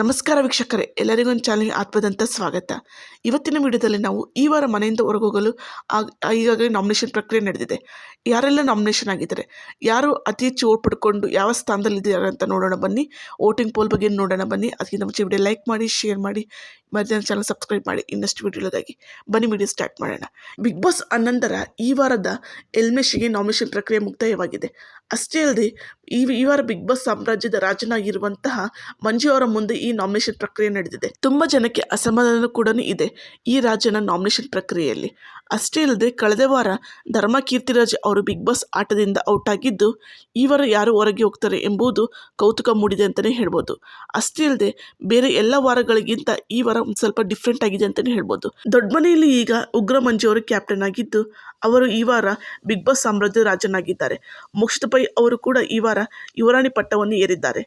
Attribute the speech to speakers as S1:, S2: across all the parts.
S1: ನಮಸ್ಕಾರ ವೀಕ್ಷಕರೇ, ಎಲ್ಲರಿಗೂ ಒಂದು ಚಾನಲ್ಗೆ ಆತ್ಮದಂತ ಸ್ವಾಗತ. ಇವತ್ತಿನ ವಿಡಿಯೋದಲ್ಲಿ ನಾವು ಈ ವಾರ ಮನೆಯಿಂದ ಹೊರಗೋಗಲು ಈಗಾಗಲೇ ನಾಮಿನೇಷನ್ ಪ್ರಕ್ರಿಯೆ ನಡೆದಿದೆ. ಯಾರೆಲ್ಲ ನಾಮಿನೇಷನ್ ಆಗಿದ್ದಾರೆ? ಯಾರು ಅತಿ ಹೆಚ್ಚು ಓಟ್ ಪಡ್ಕೊಂಡು ಯಾವ ಸ್ಥಾನದಲ್ಲಿದ್ದಾರೆ ಅಂತ ನೋಡೋಣ ಬನ್ನಿ. ವೋಟಿಂಗ್ ಪೋಲ್ ಬಗ್ಗೆ ನೋಡೋಣ ಬನ್ನಿ. ಅದಕ್ಕಿಂತ ಮುಂಚೆ ವಿಡಿಯೋ ಲೈಕ್ ಮಾಡಿ ಶೇರ್ ಮಾಡಿ ಮಧ್ಯಾಹ್ನ ಚಾನಲ್ ಸಬ್ಸ್ಕ್ರೈಬ್ ಮಾಡಿ ಇನ್ನಷ್ಟು ವಿಡಿಯೋದಾಗಿ ಬನ್ನಿ ವಿಡಿಯೋ ಸ್ಟಾರ್ಟ್ ಮಾಡೋಣ. ಬಿಗ್ ಬಾಸ್ ಹನ್ನೊಂದರ ಈ ವಾರದ ಎಲ್ಮೇಶ್ಗೆ ನಾಮಿನೇಷನ್ ಪ್ರಕ್ರಿಯೆ ಮುಕ್ತಾಯವಾಗಿದೆ. ಅಷ್ಟೇ ಅಲ್ಲದೆ ಈ ಈ ವಾರ ಬಿಗ್ ಬಾಸ್ ಸಾಮ್ರಾಜ್ಯದ ರಾಜನಾಗಿರುವಂತಹ ಮಂಜು ಅವರ ಮುಂದೆ ಈ ನಾಮಿನೇಷನ್ ಪ್ರಕ್ರಿಯೆ ನಡೆದಿದೆ. ತುಂಬಾ ಜನಕ್ಕೆ ಅಸಮಾಧಾನ ಕೂಡ ಇದೆ ಈ ರಾಜನ ನಾಮಿನೇಷನ್ ಪ್ರಕ್ರಿಯೆಯಲ್ಲಿ. ಅಷ್ಟೇ ಅಲ್ಲದೆ ಕಳೆದ ವಾರ ಧರ್ಮ ಕೀರ್ತಿರಾಜ್ ಅವರು ಬಿಗ್ ಬಾಸ್ ಆಟದಿಂದ ಔಟ್ ಆಗಿದ್ದು, ಈ ವಾರ ಯಾರು ಹೊರಗೆ ಹೋಗ್ತಾರೆ ಎಂಬುದು ಕೌತುಕ ಮೂಡಿದೆ ಅಂತಲೇ ಹೇಳ್ಬೋದು. ಅಷ್ಟೇ ಅಲ್ಲದೆ ಬೇರೆ ಎಲ್ಲ ವಾರಗಳಿಗಿಂತ ಈ ವಾರ ಒಂದು ಸ್ವಲ್ಪ ಡಿಫ್ರೆಂಟ್ ಆಗಿದೆ ಅಂತಲೇ ಹೇಳ್ಬೋದು. ದೊಡ್ಡ ಮನೆಯಲ್ಲಿ ಈಗ ಉಗ್ರ ಮಂಜು ಅವರು ಕ್ಯಾಪ್ಟನ್ ಆಗಿದ್ದು, ಅವರು ಈ ವಾರ ಬಿಗ್ ಬಾಸ್ ಸಾಮ್ರಾಜ್ಯದ ರಾಜನಾಗಿದ್ದಾರೆ. ಮೋಕ್ಷಿತ್ ಪೈ ಅವರು ಕೂಡ ಈ ವಾರ ಯುವರಾಣಿ ಪಟ್ಟವನ್ನು ಏರಿದ್ದಾರೆ.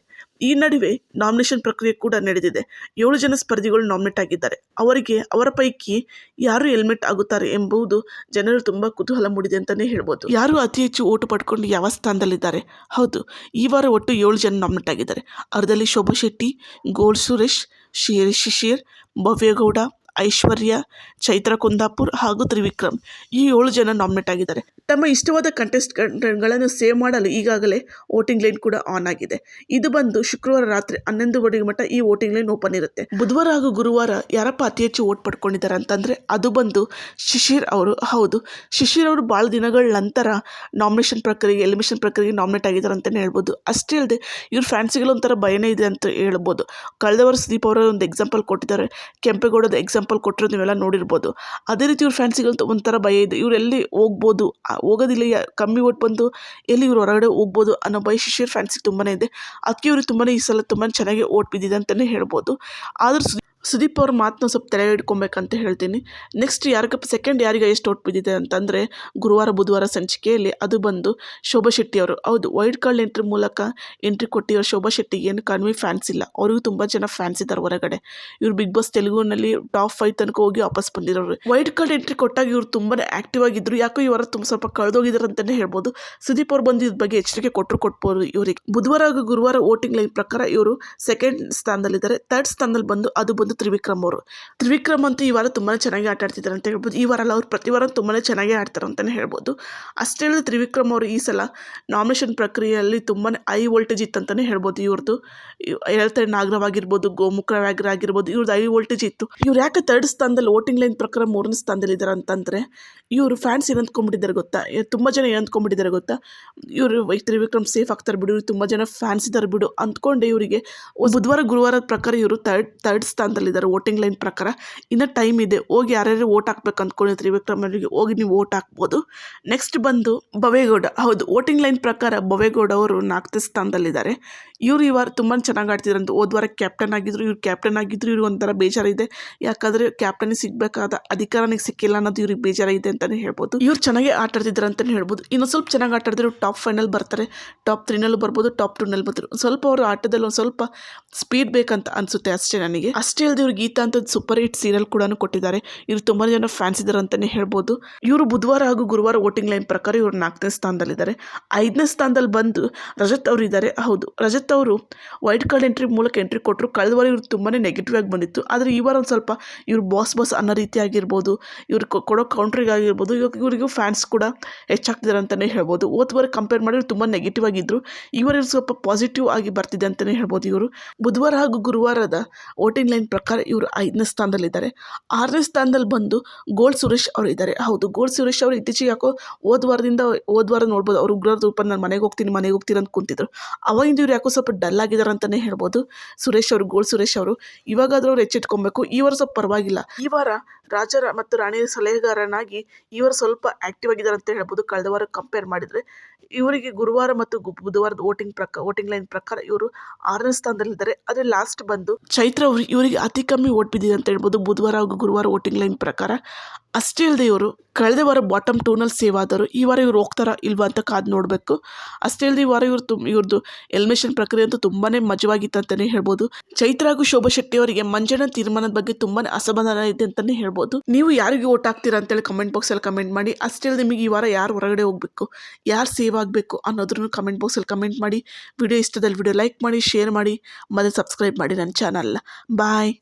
S1: ಈ ನಡುವೆ ನಾಮಿನೇಷನ್ ಪ್ರಕ್ರಿಯೆ ಕೂಡ ನಡೆದಿದೆ. ಏಳು ಜನ ಸ್ಪರ್ಧಿಗಳು ನಾಮಿನೇಟ್ ಆಗಿದ್ದಾರೆ. ಅವರಿಗೆ ಅವರ ಪೈಕಿ ಯಾರು ಹೆಲ್ಮೆಟ್ ಆಗುತ್ತಾರೆ ಎಂಬುದು ಜನರು ತುಂಬ ಕುತೂಹಲ ಮೂಡಿದೆ ಅಂತಲೇ ಹೇಳ್ಬೋದು. ಯಾರು ಅತಿ ಹೆಚ್ಚು ಓಟು ಪಡ್ಕೊಂಡು ಯಾವ ಸ್ಥಾನದಲ್ಲಿದ್ದಾರೆ? ಹೌದು, ಈ ವಾರ ಒಟ್ಟು ಏಳು ಜನ ನಾಮಿನೇಟ್ ಆಗಿದ್ದಾರೆ. ಅದರಲ್ಲಿ ಶೋಭಾ ಶೆಟ್ಟಿ, ಗೋಲ್ ಸುರೇಶ್ ಶಿರ್ ಶಿಶಿರ್ ಭವ್ಯಗೌಡ ಐಶ್ವರ್ಯ, ಚೈತ್ರ ಕುಂದಾಪುರ್ ಹಾಗೂ ತ್ರಿವಿಕ್ರಮ್ ಈ ಏಳು ಜನ ನಾಮಿನೇಟ್ ಆಗಿದ್ದಾರೆ. ತಮ್ಮ ಇಷ್ಟವಾದ ಕಂಟೆಸ್ಟೆಂಟ್ಗಳನ್ನು ಸೇವ್ ಮಾಡಲು ಈಗಾಗಲೇ ವೋಟಿಂಗ್ ಲೈನ್ ಕೂಡ ಆನ್ ಆಗಿದೆ. ಇದು ಬಂದು ಶುಕ್ರವಾರ ರಾತ್ರಿ ಹನ್ನೊಂದು ಗಂಟೆಗೆ ಮಟ್ಟ ಈ ವೋಟಿಂಗ್ ಲೈನ್ ಓಪನ್ ಇರುತ್ತೆ. ಬುಧವಾರ ಹಾಗೂ ಗುರುವಾರ ಯಾರಪ್ಪ ಅತಿ ಹೆಚ್ಚು ಓಟ್ ಪಡ್ಕೊಂಡಿದ್ದಾರೆ ಅಂತಂದರೆ ಅದು ಬಂದು ಶಿಶಿರ್ ಅವರು. ಹೌದು, ಶಿಶಿರ್ ಅವರು ಭಾಳ ದಿನಗಳ ನಂತರ ನಾಮಿನೇಷನ್ ಪ್ರಕ್ರಿಯೆ ಎಲಿಮಿನೇಷನ್ ಪ್ರಕ್ರಿಯೆಗೆ ನಾಮಿನೇಟ್ ಆಗಿದ್ದಾರೆ ಅಂತಲೇ ಹೇಳ್ಬೋದು. ಅಷ್ಟೇ ಅಲ್ಲದೆ ಇವ್ರ ಫ್ಯಾನ್ಸಿಗಳು ಒಂಥರ ಭಯನೇ ಇದೆ ಅಂತ ಹೇಳ್ಬೋದು. ಕಳೆದ ವರ್ಷ ದೀಪ ಅವರ ಒಂದು ಎಕ್ಸಾಂಪಲ್ ಕೊಟ್ಟಿದ್ದಾರೆ. ಕೆಂಪೇಗೌಡದ ಎಕ್ಸಾಂಪಲ್ ಕೊಟ್ಟಿರೋದು ನೀವೆಲ್ಲ ನೋಡಿರ್ಬೋದು. ಅದೇ ರೀತಿ ಇವ್ರ ಫ್ಯಾನ್ಸಿಗಂತೂ ಒಂಥರ ಭಯ ಇದೆ. ಇವ್ರು ಎಲ್ಲಿ ಹೋಗ್ಬೋದು? ಹೋಗೋದಿಲ್ಲ ಕಮ್ಮಿ ಓಟ್ ಬಂದು ಎಲ್ಲಿ ಇವ್ರು ಹೊರಗಡೆ ಹೋಗ್ಬೋದು ಅನ್ನೋ ಭಯ ಶಿಶಿರ್ ಫ್ಯಾನ್ಸಿಗೆ ತುಂಬಾ ಇದೆ. ಅದಕ್ಕೆ ಇವ್ರಿಗೆ ತುಂಬಾ ಈ ಸಲ ತುಂಬಾ ಚೆನ್ನಾಗಿ ಓಟ್ ಬಿದ್ದಿದೆ ಅಂತಲೇ ಹೇಳ್ಬೋದು. ಆದರೂ ಸುದೀಪ್ ಅವ್ರ ಮಾತನ್ನ ಸ್ವಲ್ಪ ತಲೆ ಇಟ್ಕೊಬೇಕಂತ ಹೇಳ್ತೀನಿ. ನೆಕ್ಸ್ಟ್ ಯಾರಿಗಪ್ಪ ಸೆಕೆಂಡ್ ಯಾರಿಗೆ ಎಷ್ಟು ಓಟ್ ಬಿದ್ದಿದೆ ಅಂತಂದರೆ ಗುರುವಾರ, ಬುಧವಾರ ಸಂಚಿಕೆಯಲ್ಲಿ ಅದು ಬಂದು ಶೋಭಾ ಶೆಟ್ಟಿ ಅವರು. ಹೌದು ವೈಡ್ ಕಾರ್ಡ್ ಎಂಟ್ರಿ ಮೂಲಕ ಎಂಟ್ರಿ ಕೊಟ್ಟಿರೋ ಶೋಭಾ ಶೆಟ್ಟಿಗೆ ಏನು ಕಣ್ವಿ ಫ್ಯಾನ್ಸ್ ಇಲ್ಲ. ಅವ್ರಿಗೂ ತುಂಬ ಜನ ಫ್ಯಾನ್ಸ್ ಇದ್ದಾರೆ ಹೊರಗಡೆ. ಇವ್ರು ಬಿಗ್ ಬಾಸ್ ತೆಲುಗುನಲ್ಲಿ ಟಾಪ್ ಫೈವ್ ತನಕ ಹೋಗಿ ವಾಪಸ್ ಬಂದಿರೋರು. ವೈಲ್ಡ್ ಕಾರ್ಡ್ ಎಂಟ್ರಿ ಕೊಟ್ಟಾಗ ಇವರು ತುಂಬಾ ಆಕ್ಟಿವ್ ಆಗಿದ್ರು. ಯಾಕೋ ಇವರ ವಾರ ತುಂಬ ಸ್ವಲ್ಪ ಕಳೆದೋಗಿದ್ದಾರೆ ಅಂತಲೇ ಹೇಳ್ಬೋದು. ಸುದೀಪ್ ಅವ್ರು ಬಂದಿದ್ದ ಬಗ್ಗೆ ಎಚ್ಚರಿಕೆ ಕೊಟ್ಟರು ಕೊಟ್ಬೋದು ಇವರಿಗೆ. ಬುಧವಾರ ಹಾಗೂ ಗುರುವಾರ ವೋಟಿಂಗ್ ಲೈನ್ ಪ್ರಕಾರ ಇವರು ಸೆಕೆಂಡ್ ಸ್ಥಾನದಲ್ಲಿದ್ದಾರೆ. ಥರ್ಡ್ ಸ್ಥಾನದಲ್ಲಿ ಬಂದು ಅದು ಬಂದು ತ್ರಿವಿಕ್ರಮ್ ಅವರು. ತ್ರಿವಿಕ್ರಮ್ ಅಂತೂ ಈ ವಾರ ತುಂಬಾ ಚೆನ್ನಾಗಿ ಆಟ ಆಡ್ತಿದ್ದಾರೆ ಅಂತ ಹೇಳ್ಬೋದು. ಈ ವಾರ ಅಲ್ಲ ಅವ್ರು ಪ್ರತಿ ವಾರ ತುಂಬಾ ಚೆನ್ನಾಗಿ ಆಡ್ತಾರೆ ಅಂತಲೇ ಹೇಳ್ಬೋದು. ಅಷ್ಟೇ ಅಲ್ಲದೆ ತ್ರಿವಿಕ್ರಮ್ ಅವರು ಈ ಸಲ ನಾಮಿನೇಷನ್ ಪ್ರಕ್ರಿಯೆಯಲ್ಲಿ ತುಂಬಾ ಹೈ ವೋಲ್ಟೇಜ್ ಇತ್ತಂತಲೇ ಹೇಳ್ಬೋದು ಇವ್ರದ್ದು ಹೇಳ್ತಾರೆ ನಾಗರವಾಗಿರ್ಬೋದು, ಗೋಮುಖ ವ್ಯಾಘ್ರ ಆಗಿರ್ಬೋದು ಇವ್ರದ್ದು ಐ ವೋಲ್ಟೇಜ್ ಇತ್ತು ಇವ್ರು ಯಾಕೆ ತರ್ಡ್ ಸ್ಥಾನದಲ್ಲಿ ವೋಟಿಂಗ್ ಲೈನ್ ಪ್ರಕಾರ ಮೂರನೇ ಸ್ಥಾನದಲ್ಲಿ ಇದ್ದಾರೆ ಅಂತಂದರೆ, ಇವರು ಫ್ಯಾನ್ಸ್ ಏನು ಅಂದ್ಕೊಂಡ್ಬಿಟ್ಟಿದ್ದಾರೆ ಗೊತ್ತಾ ತುಂಬ ಜನ ಏನು ಅಂದ್ಕೊಂಡ್ಬಿಟ್ಟಿದ್ದಾರೆ ಗೊತ್ತಾ? ಇವರು ತ್ರಿವಿಕ್ರಮ್ ಸೇಫ್ ಆಗ್ತಾರೆ ಬಿಡು, ಇವ್ರು ತುಂಬ ಜನ ಫ್ಯಾನ್ಸ್ ಇದ್ದಾರೆ ಬಿಡು ಅಂದ್ಕೊಂಡು ಇವರಿಗೆ. ಬುಧವಾರ ಗುರುವಾರದ ಪ್ರಕಾರ ಇವರು ತರ್ಡ್ ಥರ್ಡ್ ಸ್ಥಾನದಲ್ಲಿದ್ದಾರೆ. ವೋಟಿಂಗ್ ಲೈನ್ ಪ್ರಕಾರ ಇನ್ನು ಟೈಮ್ ಇದೆ. ಹೋಗಿ ಯಾರ್ಯಾರು ಓಟ್ ಹಾಕ್ಬೇಕು ಅಂದ್ಕೊಂಡು ತ್ರಿವಿಕ್ರಮ್ ಅವರಿಗೆ, ಹೋಗಿ ನೀವು ಓಟ್ ಹಾಕ್ಬೋದು. ನೆಕ್ಸ್ಟ್ ಬಂದು ಭವೇಗೌಡ. ಹೌದು, ವೋಟಿಂಗ್ ಲೈನ್ ಪ್ರಕಾರ ಭವೇಗೌಡ ಅವರು ನಾಲ್ಕನೇ ಸ್ಥಾನದಲ್ಲಿದ್ದಾರೆ. ಇವರು ಈ ತುಂಬ ಚೆನ್ನಾಗಿ ಆಡ್ತಿದ್ರು ಅಂತ. ಹೋದ ವಾರ ಕ್ಯಾಪ್ಟನ್ ಆಗಿದ್ರು, ಇವ್ರು ಕ್ಯಾಪ್ಟನ್ ಆಗಿದ್ರು, ಇವ್ರಿಗೆ ಒಂಥರ ಬೇಜಾರಿದೆ ಯಾಕಂದರೆ ಕ್ಯಾಪ್ಟನಿಗೆ ಸಿಗಬೇಕಾದ ಅಧಿಕಾರನಿಗೆ ಸಿಕ್ಕಿಲ್ಲ ಅನ್ನೋದು ಇವ್ರಿಗೆ ಬೇಜಾರಿದೆ ಅಂತಲೇ ಹೇಳ್ಬೋದು. ಇವ್ರು ಚೆನ್ನಾಗಿ ಆಟ ಆಡ್ತಿದ್ರು ಅಂತಲೇ ಹೇಳ್ಬೋದು. ಇನ್ನು ಸ್ವಲ್ಪ ಚೆನ್ನಾಗಿ ಆಟ ಆಡಿದ್ರು ಟಾಪ್ ಫೈನಲ್ ಬರ್ತಾರೆ. ಟಾಪ್ ತ್ರೀನಲ್ಲೂ ಬರ್ಬೋದು ಟಾಪ್ ಟೂನಲ್ಲಿ ಬರ್ತಾರೆ. ಸ್ವಲ್ಪ ಅವರು ಆಟದಲ್ಲಿ ಒಂದು ಸ್ವಲ್ಪ ಸ್ಪೀಡ್ ಬೇಕಂತ ಅನಿಸುತ್ತೆ ಅಷ್ಟೇ ನನಗೆ. ಅಷ್ಟೇ ಅಲ್ಲದೆ ಇವ್ರು ಗೀತಾ ಅಂತ ಸೂಪರ್ ಹಿಟ್ ಸೀರಿಯಲ್ ಕೂಡ ಕೊಟ್ಟಿದ್ದಾರೆ. ಇವ್ರು ತುಂಬಾ ಜನ ಫ್ಯಾನ್ಸ್ ಇದ್ದಾರೆ ಅಂತಲೇ ಹೇಳ್ಬೋದು. ಇವರು ಬುಧವಾರ ಹಾಗೂ ಗುರುವಾರ ವೋಟಿಂಗ್ ಲೈನ್ ಪ್ರಕಾರ ಇವರು ನಾಲ್ಕನೇ ಸ್ಥಾನದಲ್ಲಿದ್ದಾರೆ. ಐದನೇ ಸ್ಥಾನದಲ್ಲಿ ಬಂದು ರಜತ್ ಅವರು ಇದ್ದಾರೆ ಹೌದು, ರಜತ್ ಅವರು ವೈಟ್ ಕಾರ್ಡ್ ಎಂಟ್ರಿ ಮೂಲಕ ಎಂಟ್ರಿ ಕೊಟ್ಟರು ಕಳೆದ ವಾರ ಇವ್ರು ತುಂಬಾ ನೆಗೆಟಿವ್ ಆಗಿ ಬಂದಿತ್ತು. ಆದರೆ ಈ ವಾರ ಒಂದು ಸ್ವಲ್ಪ ಇವ್ರು ಬಾಸ್ ಬಾಸ್ ಅನ್ನೋ ರೀತಿ ಆಗಿರ್ಬೋದು, ಇವ್ರು ಕೊಡೋ ಕೌಂಟ್ರಿಗೆ ಆಗಿರ್ಬೋದು, ಇವಾಗ ಇವರಿಗೂ ಫ್ಯಾನ್ಸ್ ಕೂಡ ಹೆಚ್ಚಾಗ್ತಿದ್ದಾರೆ ಅಂತಲೇ ಹೇಳ್ಬೋದು. ಓದ್ ವಾರ ಕಂಪೇರ್ ಮಾಡಿದ್ರೆ ತುಂಬ ನೆಗೆಟಿವ್ ಆಗಿದ್ದರು ಇವ್ರು ಸ್ವಲ್ಪ ಪಾಸಿಟಿವ್ ಆಗಿ ಬರ್ತಿದೆ ಅಂತಲೇ ಹೇಳ್ಬೋದು ಇವರು. ಬುಧವಾರ ಹಾಗೂ ಗುರುವಾರದ ವೋಟಿಂಗ್ ಲೈನ್ ಪ್ರಕಾರ ಇವರು ಐದನೇ ಸ್ಥಾನದಲ್ಲಿದ್ದಾರೆ. ಆರನೇ ಸ್ಥಾನದಲ್ಲಿ ಬಂದು ಗೋಲ್ ಸುರೇಶ್ ಅವರು ಇದ್ದಾರೆ. ಹೌದು ಗೋಲ್ ಸುರೇಶ್ ಅವರು ಇತ್ತೀಚೆಗೆ ಯಾಕೋ ಹೋದ ವಾರದಿಂದ ಹೋದ ನೋಡ್ಬೋದು, ಅವ್ರು ಉಗ್ರ ರೂಪ ನಾನು ಮನೆಗೆ ಹೋಗ್ತೀನಿ ಮನೆಗೆ ಹೋಗ್ತೀನಿ ಅಂತ ಕುಂತಿದ್ರು. ಅವಾಗಿಂದ ಇವ್ರು ಯಾಕೋ ಸ್ವಲ್ಪ ಡಲ್ ಆಗಿದ್ದಾರೆ ಅಂತಲೇ ಹೇಳ್ಬೋದು. ಸುರೇಶ್ ಅವರು ಗೋಲ್ ಸುರೇಶ್ ಅವರು. ಇವಾಗಾದರೂ ಅವ್ರು ಎಚ್ಚೆತ್ಕೊಬೇಕು. ಈ ವಾರ ಸ್ವಲ್ಪ ಪರವಾಗಿಲ್ಲ. ಈ ವಾರ ರಾಜ ಮತ್ತು ರಾಣಿಯ ಸಲಹೆಗಾರನಾಗಿ ಇವರು ವಾರ ಸ್ವಲ್ಪ ಆಕ್ಟಿವ್ ಆಗಿದ್ದಾರೆ ಅಂತ ಹೇಳ್ಬೋದು. ಕಳೆದ ವಾರ ಕಂಪೇರ್ ಮಾಡಿದರೆ ಇವರಿಗೆ ಗುರುವಾರ ಮತ್ತು ಬುಧವಾರದ ವೋಟಿಂಗ್ ಪ್ರಕಾರ ವೋಟಿಂಗ್ ಲೈನ್ ಪ್ರಕಾರ ಇವರು ಆರನೇ ಸ್ಥಾನದಲ್ಲಿದ್ದಾರೆ. ಆದರೆ ಲಾಸ್ಟ್ ಬಂದು ಚೈತ್ರ ಅವರು, ಇವರಿಗೆ ಅತಿ ಕಮ್ಮಿ ಓಟ್ ಬಿದ್ದಿದೆ ಅಂತ ಹೇಳ್ಬೋದು. ಬುಧವಾರ ಹಾಗೂ ಗುರುವಾರ ವೋಟಿಂಗ್ ಲೈನ್ ಪ್ರಕಾರ ಅಷ್ಟೇ ಇಲ್ಲದೆ ಇವರು ಕಳೆದ ವಾರ ಬಾಟಮ್ ಟೂನಲ್ಲಿ ಸೇವ್ ಆದರು ಈ ವಾರ ಇವ್ರು ಹೋಗ್ತಾರಾ ಇಲ್ವಾ ಅಂತ ಕಾದು ನೋಡಬೇಕು. ಅಷ್ಟೇ ಇಲ್ಲದೆ ಈ ವಾರ ಇವ್ರು ತುಂಬ ಇವ್ರದ್ದು ಎಲಿಮಿನೇಷನ್ ಪ್ರಕ್ರಿಯೆ ಅಂತೂ ತುಂಬಾ ಮಜವಾಗಿತ್ತು ಅಂತಲೇ ಹೇಳ್ಬೋದು. ಚೈತ್ರ ಹಾಗೂ ಶೋಭಾ ಶೆಟ್ಟಿ ಅವರಿಗೆ ಮಂಜಣ್ಣ ತೀರ್ಮಾನದ ಬಗ್ಗೆ ತುಂಬಾ ಅಸಮಾಧಾನ ಇದೆ ಅಂತಲೇ ಹೇಳ್ಬೋದು. ನೀವು ಯಾರಿಗೆ ಓಟ್ ಹಾಕ್ತೀರಾ ಅಂತೇಳಿ ಕಮೆಂಟ್ ಬಾಕ್ಸಲ್ಲಿ ಕಮೆಂಟ್ ಮಾಡಿ, ಅಷ್ಟೇ ಇಲ್ಲದೆ ನಿಮಗೆ ಈ ವಾರ ಯಾರು ಹೊರಗಡೆ ಹೋಗಬೇಕು, ಯಾರು ಸೇವ್ ಆಗಬೇಕು ಅನ್ನೋದ್ರೂ ಕಮೆಂಟ್ ಬಾಕ್ಸಲ್ಲಿ ಕಮೆಂಟ್ ಮಾಡಿ. ವಿಡಿಯೋ ಇಷ್ಟದಲ್ಲಿ ವಿಡಿಯೋ ಲೈಕ್ ಮಾಡಿ ಶೇರ್ ಮಾಡಿ, ಮತ್ತು ಸಬ್ಸ್ಕ್ರೈಬ್ ಮಾಡಿ ನನ್ನ ಚಾನಲ್ನ ಬಾಯ್